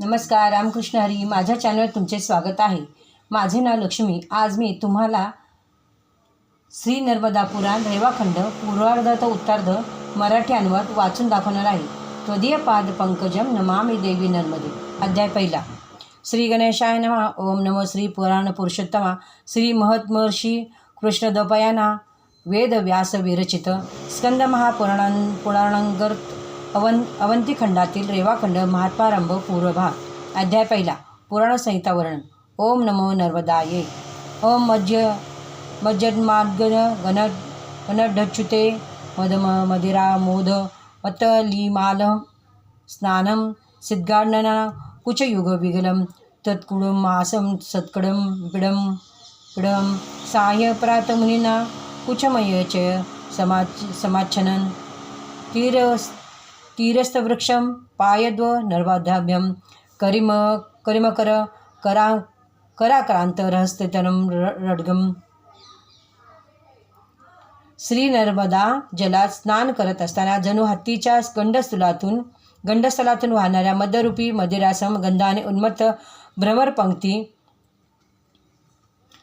नमस्कार रामकृष्ण हरी. माझ्या चॅनलवर तुमचे स्वागत आहे. माझे नाव लक्ष्मी. आज मी तुम्हाला श्री नर्मदा पुराण रेवाखंड पूर्वार्ध तर उत्तरार्ध मराठी अनुवाद वाचून दाखवणार आहे. त्वदीय पाद पंकजम नमामी देवी नर्मदे. अध्याय पहिला. श्री गणेशाय नमा. ओम नमो श्री पुराण पुरुषोत्तमा. श्री महत्मर्षी कृष्णदपयाना वेद व्यास विरचित. स्कंद महापुराणां पुराणांगर्त अवन अवंतीखंडातील रेवाखंड महात्मारंभ पूर्वभाग अध्याय पहिला पुराण वर्णन. ओम नमो नर्मदाये. ओम मज्ज मज्जन्माद्गन गण गणढच्युते मदम मदिरा मोद अतलिमाल स्नानं कुचयुग विगलम तत्कुडम मासं सत्कडम पिडम पिडम साह्य प्रातमुनिना कुचमय च समाच समाच्छनन तीर तीरस्थवृक्षं पायद्व नर्वाधाभ्यं करिम करिमकर करा कराक्रान्तरहस्तितनं र श्री नर्मदा जलात स्नान करत असताना जणू हत्तीच्या गंडस्थलातून गंडस्थलातून वाहणाऱ्या मदरूपी मदिरासम गंधाने उन्मत्त भ्रमरपंक्ती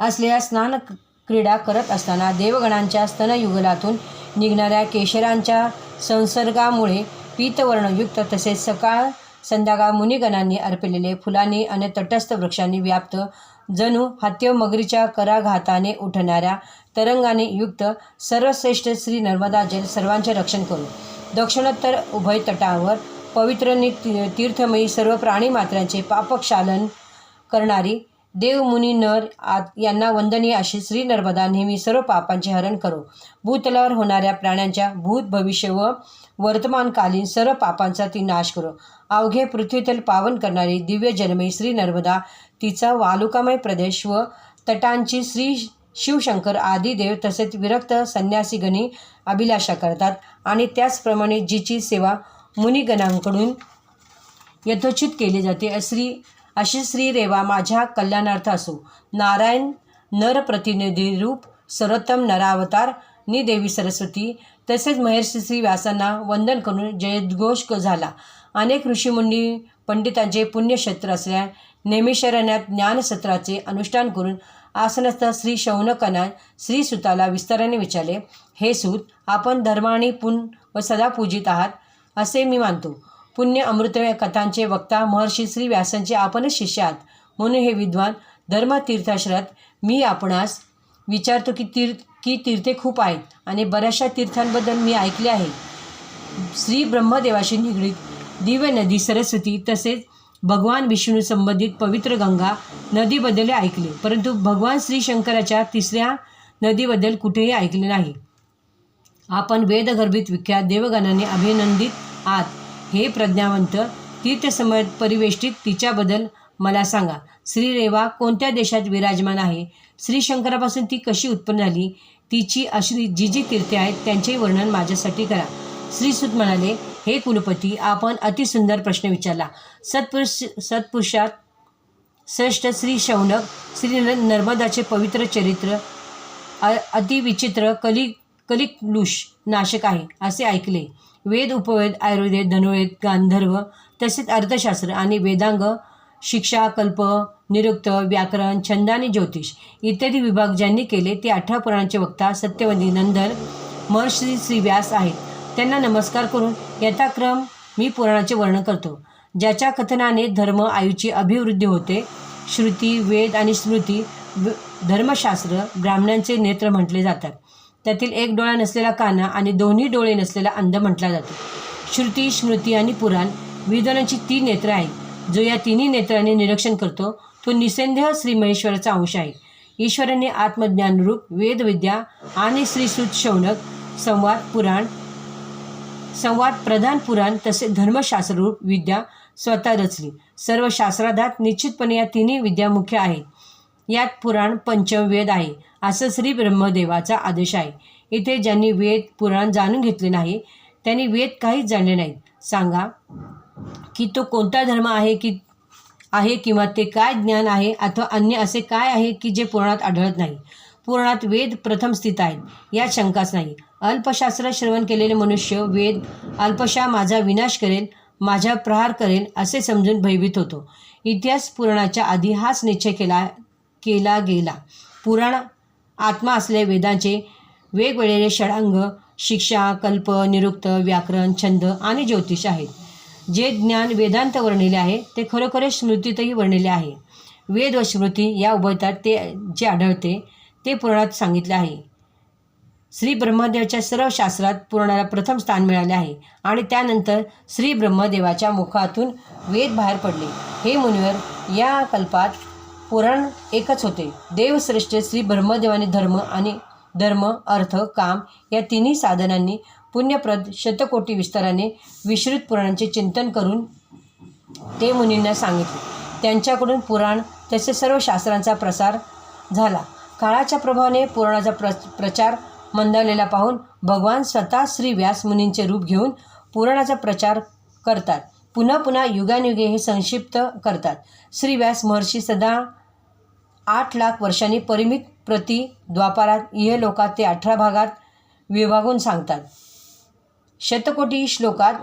असलेल्या स्नान क्रीडा करत असताना देवगणांच्या स्तनयुगलातून निघणाऱ्या केशरांच्या संसर्गामुळे पीतवर्णयुक्त तसेच सकाळ संध्याकाळ मुनिगणांनी अर्पिलेले फुलांनी आणि तटस्थ वृक्षांनी व्याप्त जणू हत्य मगरीच्या कराघाताने उठणाऱ्या तरंगाने युक्त सर्वश्रेष्ठ श्री नर्मदा जल सर्वांचे रक्षण करू. दक्षिणोत्तर उभय तटावर पवित्र नि तीर्थमयी सर्व प्राणीमात्रांचे पापक्षालन करणारी देवमुनी नर आत यांना वंदनीय अशी श्री नर्मदा नेहमी सर्व पापांचे हरण करो. भूतलावर होणाऱ्या प्राण्यांच्या भूत भविष्य व वर्तमानकालीन सर्व पापांचा ती नाश करो. अवघे पृथ्वीतल पावन करणारी दिव्य जन्मयी श्री नर्मदा तिचा वालुकामय प्रदेश व तटांची श्री शिवशंकर आदी देव तसेच विरक्त संन्यासीगणी अभिलाषा करतात आणि त्याचप्रमाणे जिची सेवा मुनिगणांकडून यथोचित केली जाते. श्री अशी श्री रेवा माझ्या कल्याणार्थ असो. नारायण नर प्रतिनिधी रूप सर्वोत्तम नरावतार नि देवी सरस्वती तसेच महर्षी श्री व्यासांना वंदन करून जयद्घोष झाला. अनेक ऋषीमुनी पंडितांचे पुण्यक्षेत्र असल्या नेमिशरण्यात ज्ञानसत्राचे अनुष्ठान करून आसनस्थ श्री शौनकांना श्री सुताला विस्ताराने विचारले हे सूत आपण धर्माने पुन व सदा पूजित आहात असे मी मानतो. पुण्य अमृतमय कथांचे वक्ता महर्षी श्री व्यासांचे आपणच शिष्य आहात. म्हणून हे विद्वान धर्मतीर्थाश्रत मी आपणास विचारतो की तीर् की तीर्थे खूप आहेत आणि बऱ्याचशा तीर्थांबद्दल मी ऐकले आहे. श्री ब्रह्मदेवाशी निगडीत दिव्य नदी सरस्वती तसेच भगवान विष्णू संबंधित पवित्र गंगा नदीबद्दल ऐकले परंतु भगवान श्री शंकराच्या तिसऱ्या नदीबद्दल कुठेही ऐकले नाही. आपण वेदगर्भित विख्यात देवगणाने अभिनंदित आहात. हे प्रज्ञावंत तीर्थसमय परिवेष्टित तिच्याबद्दल मला सांगा. श्री रेवा कोणत्या देशात विराजमान आहे? श्री शंकरापासून ती कशी उत्पन्न झाली? तिची अशी जी जी तीर्थे आहेत त्यांचे वर्णन माझ्यासाठी करा. श्रीसुत म्हणाले हे कुलपती आपण अतिसुंदर प्रश्न विचारला. सत्पुरुष सत्पुरुषात श्रेष्ठ श्री शौनक श्री नर्मदाचे पवित्र चरित्र अ अतिविचित्र कली कलिक्लुष नाशक आहे असे ऐकले. वेद उपवेद आयुर्वेद धनुर्वेद गांधर्व तसेच अर्थशास्त्र आणि वेदांग शिक्षा कल्प निरुक्त व्याकरण छंद आणि ज्योतिष इत्यादी विभाग ज्यांनी केले ते अठरा पुराणांचे वक्ता सत्यवती नंदन महर्षी श्री व्यास आहेत. त्यांना नमस्कार करून यथाक्रम मी पुराणाचे वर्णन करतो. ज्याच्या कथनाने धर्म आयुची अभिवृद्धी होते श्रुती वेद आणि स्मृती धर्मशास्त्र ब्राह्मणांचे नेत्र म्हटले जातात. त्यातील एक डोळा नसलेला काना आणि दोन्ही डोळे नसलेला अंध म्हटला जातो. श्रुती स्मृती आणि पुराण विद्वानांची तीन नेत्र आहेत. जो या तिन्ही नेत्रांनी निरीक्षण करतो तो निसंदेह श्री महेश्वराचा अंश आहे. ईश्वराने आत्मज्ञानरूप वेदविद्या आणि श्रीसुत शौनक संवाद पुराण संवाद प्रधान पुराण तसे धर्मशास्त्ररूप विद्या स्वतः रचली. सर्व शास्त्राधात निश्चितपणे या तिन्ही विद्या मुख्य आहेत. यात पुराण पंचम वेद आहे. असं श्री ब्रह्मदेवाचा आदेश आहे. इथे ज्यांनी वेद पुराण जाणून घेतले नाही त्यांनी वेद काहीच जाणले नाहीत. सांगा की तो कोणता धर्म आहे की आहे किंवा ते काय ज्ञान आहे अथवा अन्य असे काय आहे की जे पुराणात आढळत नाही? पुराणात वेद प्रथम स्थित आहेत यात शंकाच नाही. अल्पशास्त्र श्रवण केलेले मनुष्य वेद अल्पशा माझा विनाश करेल माझ्या प्रहार करेल असे समजून भयभीत होतो. इतिहास पुराणाच्या आधी हाच निश्चय केला केला गेला. पुराण आत्मा असले वेदांचे वेगवेगळे षडांग शिक्षा कल्प निरुक्त व्याकरण छंद आणि ज्योतिष आहेत. जे ज्ञान वेदांत वर्णिले आहे ते खरोखरच स्मृतीतही वर्णिले आहे. वेद व स्मृती या उभयतात ते जे आढळते ते पुराणात सांगितले आहे. श्री ब्रह्मदेवाच्या सर्व शास्त्रात पुराणाला प्रथम स्थान मिळाले आहे आणि त्यानंतर श्री ब्रह्मदेवाच्या मुखातून वेद बाहेर पडले. हे मुनिवर या कल्पात पुराण एकच होते. देवश्रेष्ठ श्री ब्रह्मदेवाने धर्म आणि धर्म अर्थ काम या तिन्ही साधनांनी पुण्यप्रद शतकोटी विस्ताराने विश्रुत पुराणांचे चिंतन करून ते मुनींना सांगितले. त्यांच्याकडून पुराण तसे सर्व शास्त्रांचा प्रसार झाला. काळाच्या प्रभावाने पुराणाचा प्र प्रचार मंदावलेला पाहून भगवान स्वतः श्री व्यास मुनींचे रूप घेऊन पुराणाचा प्रचार करतात. पुन्हा पुन्हा युगानुयुगे हे संक्षिप्त करतात. श्री व्यास महर्षी सदा आठ लाख वर्षांनी परिमित प्रति द्वापारात इहलोकात ते अठरा भागात विभागून सांगतात. शतकोटी श्लोकात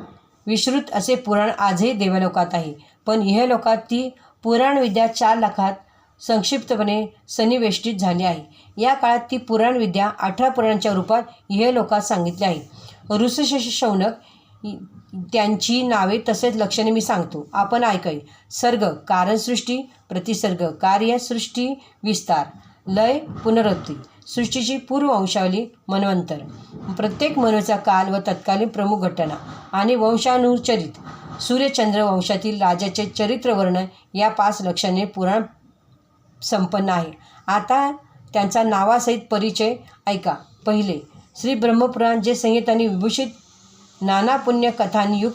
विश्रुत असे पुराण आजही देवलोकात आहे. पण इहलोकात ती पुराणविद्या चार लाखात संक्षिप्तपणे सनिवेष्टित झाली आहे. या काळात ती पुराणविद्या अठरा पुराणांच्या रूपात इहलोकात सांगितली आहे. ऋषिशेष शौनक त्यांची नावे तसेच लक्षणे मी सांगतो. आपण ऐकाय सर्ग कारणसृष्टी प्रतिसर्ग कार्यसृष्टी विस्तार लय पुनरुत्ती सृष्टीची पूर्व वंशावली मनवंतर. प्रत्येक मनूचा काल व तत्कालीन प्रमुख घटना आणि वंशानुचरित. सूर्यचंद्र वंशातील राजाचे चरित्रवर्णन या पाच लक्षणे पुराण संपन्न आहे. आता त्यांचा नावासहित परिचय ऐका. पहिले श्री ब्रह्मपुराण जे संहितांनी विभूषित नाना पुण्य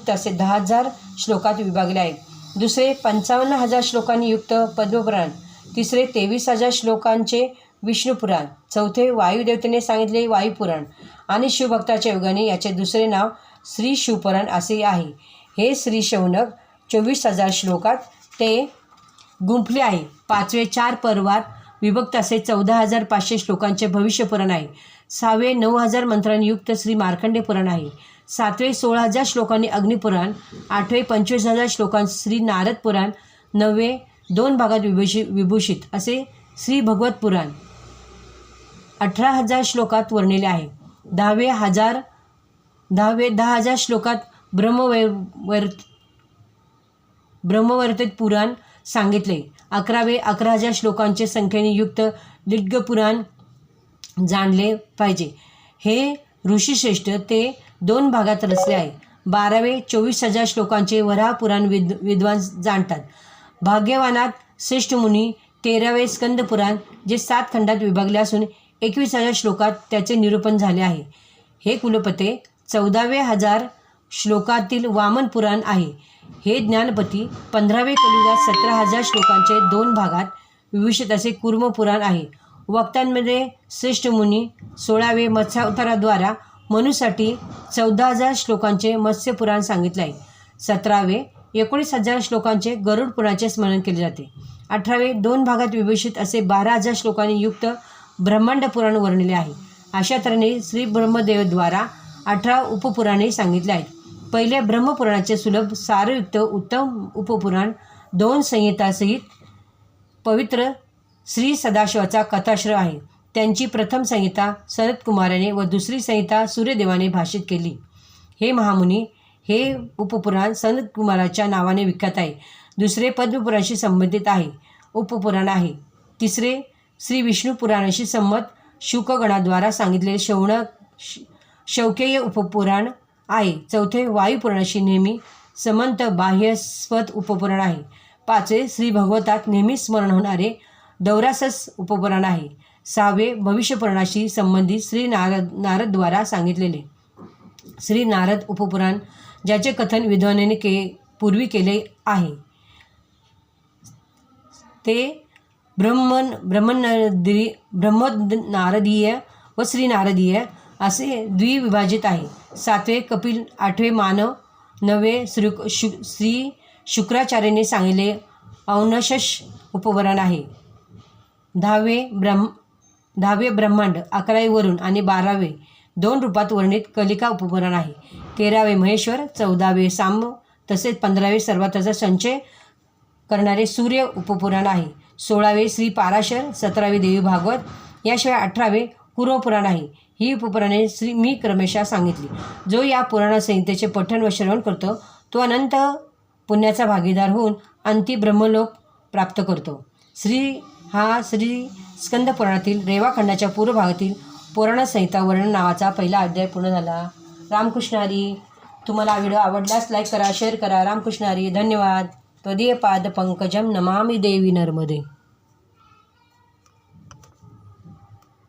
असे दहा हजार श्लोकात विभागले आहे. दुसरे पंचावन्न हजार श्लोकांनी युक्त पद्मपुराण. तिसरे तेवीस हजार श्लोकांचे विष्णुपुराण. चौथे वायुदेवतेने सांगितले वायुपुराण. आणि शिवभक्ताच्या योगाने याचे दुसरे नाव श्री शिवपुराण असे आहे. हे श्री शौनक चोवीस हजार श्लोकात ते गुंफले आहे. पाचवे चार पर्वात विभक्त असे चौदा हजार पाचशे श्लोकांचे भविष्यपुराण आहे. सहावे नऊ हजार मंत्रांनी युक्त श्री मार्कंडे पुराण आहे. सातवे सोळा हजार श्लोकांनी अग्निपुराण आठवे पंचवीस हजार श्लोकांत श्री नारद पुराण नववे दोन भागात विभूषि विभूषित असे श्री भगवत पुराण. अठरा हजार श्लोकात वर्णिले आहे. दहावे हजार दहावे दहा हजार श्लोकात ब्रह्मवै वर्त ब्रह्मवर्तित पुराण सांगितले. अकरावे अकरा हजार श्लोकांचे संख्येने युक्त पुराण जाणले पाहिजे. हे ऋषीश्रेष्ठ ते दोन भागात रचले आहे बारावे चोवीस हजार श्लोकांचे वराह पुराण विद विद्वान जाणतात. भाग्यवानात श्रेष्ठ मुनी तेरावे स्कंद पुराण जे सात खंडात विभागले असून एकवीस हजार श्लोकात त्याचे निरूपण झाले आहे. हे कुलपते चौदावे हजार श्लोकातील वामन पुराण आहे. हे ज्ञानपती पंधरावे कलियुगात सतरा हजार श्लोकांचे दोन भागात विभूषित असे कुर्म पुराण आहे. वक्त्यांमध्ये श्रेष्ठ मुनी सोळावे मत्स्यावताराद्वारा मनुसाठी चौदा हजार श्लोकांचे मत्स्यपुराण सांगितले आहे सतरावे एकोणीस हजार श्लोकांचे गरुड पुराणाचे स्मरण केले जाते. अठरावे दोन भागात विभूषित असे बारा हजार श्लोकांनी युक्त ब्रह्मांड पुराण वर्णिले आहे. अशा तऱ्हेने श्री ब्रह्मदेवद्वारा अठरा उपपुराणे सांगितले आहेत. पहिले ब्रह्मपुराणाचे सुलभ सारयुक्त उत्तम उपपुराण दोन संहितासहित पवित्र श्री सदाशिवाचा कथाश्रय आहे. त्यांची प्रथम संहिता सनतकुमाराने व दुसरी संहिता सूर्यदेवाने भाषित केली. हे महामुनी हे उपपुराण सनतकुमाराच्या नावाने विख्यात आहे. दुसरे पद्मपुराणाशी संबंधित आहे. उपपुराण आहे. तिसरे श्री विष्णू पुराणाशी संमत शुकगणाद्वारा सांगितलेले शौण श- शौकेय उपपुराण आहे. चौथे वायुपुराणाशी नेहमी समंत बाह्य स्वत उपपुराण आहे. पाचवे श्री भगवतात नेहमी स्मरण होणारे दौरासस उपपुराण आहे. सहावे भविष्यपुराणाशी संबंधित श्री नारद नारदद्वारा सांगितलेले. श्री नारद उपपुराण ज्याचे कथन विद्वानाने के पूर्वी केले आहे. ते ब्रह्मन ब्रह्मनारदी ब्रह्म नारदीय व श्री नारदीय असे द्विविभाजित आहे. सातवे कपिल आठवे मानव नवे श्री शु श्री शुक्राचार्याने सांगितले औनशश उपवरण आहे. दहावे ब्रह्म दहावे ब्रह्मांड अकरावे वरुण आणि बारावे दोन रूपात वर्णित कलिका उपपुराण आहे. तेरावे महेश्वर चौदावे साम तसेच पंधरावे सर्वाताचा संचय करणारे सूर्य उपपुराण आहे. सोळावे श्री पाराशर सतरावे देवी भागवत याशिवाय अठरावे कुरवपुराण आहे. ही उपपुराणे श्री मी क्रमेशा सांगितली. जो या पुराण संहितेचे पठण व श्रवण करतो तो अनंत पुण्याचा भागीदार होऊन अंती ब्रह्मलोक प्राप्त करतो. श्री हा श्री स्कंदपुराणातील रेवाखंडाच्या पूर्व भागातील पुराण संहिता वर्णन नावाचा पहिला अध्याय पूर्ण झाला. रामकृष्ण हरी तुम्हाला व्हिडिओ आवडल्यास लाईक करा शेअर करा. रामकृष्ण हरी धन्यवाद. त्वदीय पाद पंकजम नमामि देवी नर्मदे.